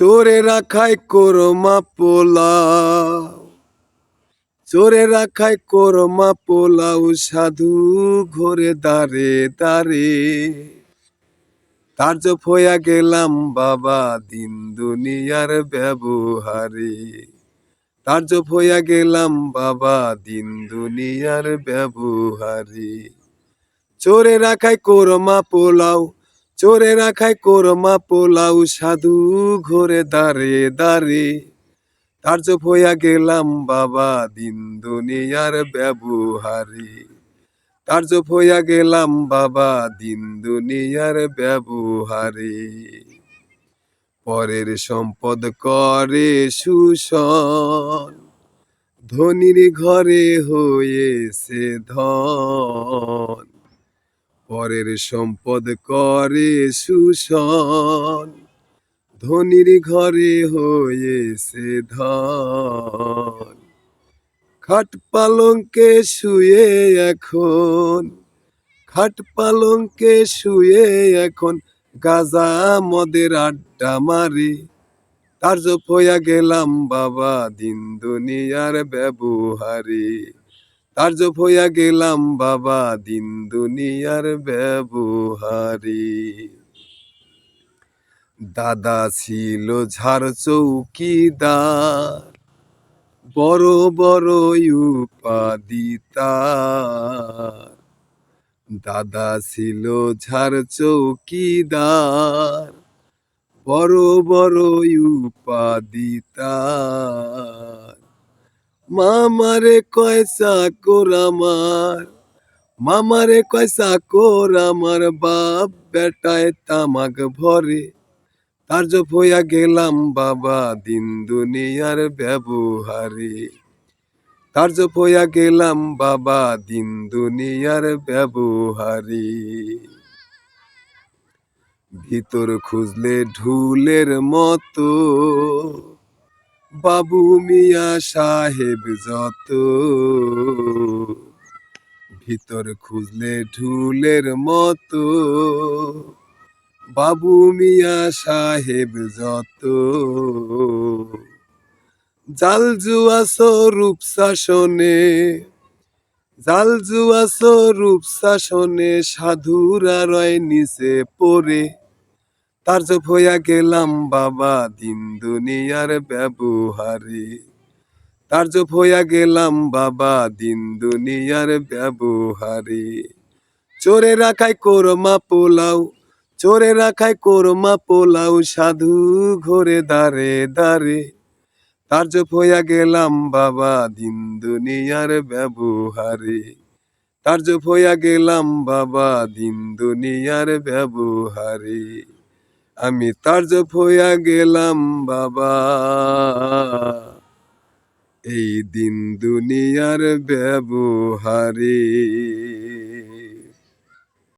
চোরে রাখায় কোরমা পোলাও। চোরে রাখায় কোরমা পোলাও, সাধু ঘোরে দাঁড়ে দাঁড়ে কার্য ফয়া গেলাম বাবা দিন দুনিয়ার ব্যবহারে। কার্য ফয়া গেলাম বাবা দিন দুনিয়ার ব্যবহারে। চোরে রাখায় কোরমা পোলাও চোরে রাখায় কোরমা পোলাও সাধু ঘোরে দাঁড়ে দাঁড়ে। কার্য ফয়া গেলাম, বাবা, দিন দুনিয়ার ব্যবহারে। কার্য ফয়া গেলাম, বাবা, দিন দুনিয়ার ব্যবহারে। পরের সম্পদ করে শোষণ ধনির ঘরে হয়েছে ধন। পরের সম্পদ করে শোষণ ধনির ঘরে হয়েছে ধন। খাট পালঙ্কে শুয়ে এখন, খাট পালঙ্কে শুয়ে এখন গাজা মদের আড্ডা মারি। কার্য ফয়া গেলাম বাবা দিন দুনিয়ার ব্যবহারে। কার্য ফয়া গেলাম বাবা, দিন দুনিয়ার ব্যবহারে। দাদা ছিল ঝাড় চৌকিদার, বড় বড় তার দাদা ছিল ঝাড় চৌকিদার, বড় বড় তার মামারে কয় চাকর আমার? মামারে কয় চাকর আমার বাপ বেটায় তামাক ভরে। কার্য ফয়া গেলাম বাবা দিন দুনিয়ার ব্যবহারে। কার্য ফয়া গেলাম বাবা দিন দুনিয়ার ব্যবহারে। ভিতর খুঁজলে ঢুলের মতো বাবু মিয়া সাহেব যত। ভিতর খুঁজলে ঢুলের মতো। বাবু মিয়া সাহেব যত। জাল জুয়া স্বরূপ শাসনে, জাল জুয়া স্বরূপ শাসনে সাধুরা রয় নিচে পড়ে। তার হইয়া গেলাম, বাবা, দিন দুনিয়ার ব্যবহারে। তার হইয়া গেলাম, বাবা, দিন দুনিয়ার ব্যবহারে। চোরে রাখায় কোরমা পোলাও চোরে রাখায় কোরমা পোলাও, সাধু ঘরে দাঁড়ে দাঁড়ে তার হইয়া গেলাম, বাবা, দিন দুনিয়ার ব্যবহারে। তার হইয়া গেলাম, বাবা, দিন দুনিয়ার ব্যবহারে। আমি তার হইয়া গেলাম বাবা। এই দিন দুনিয়ার ব্যবহারে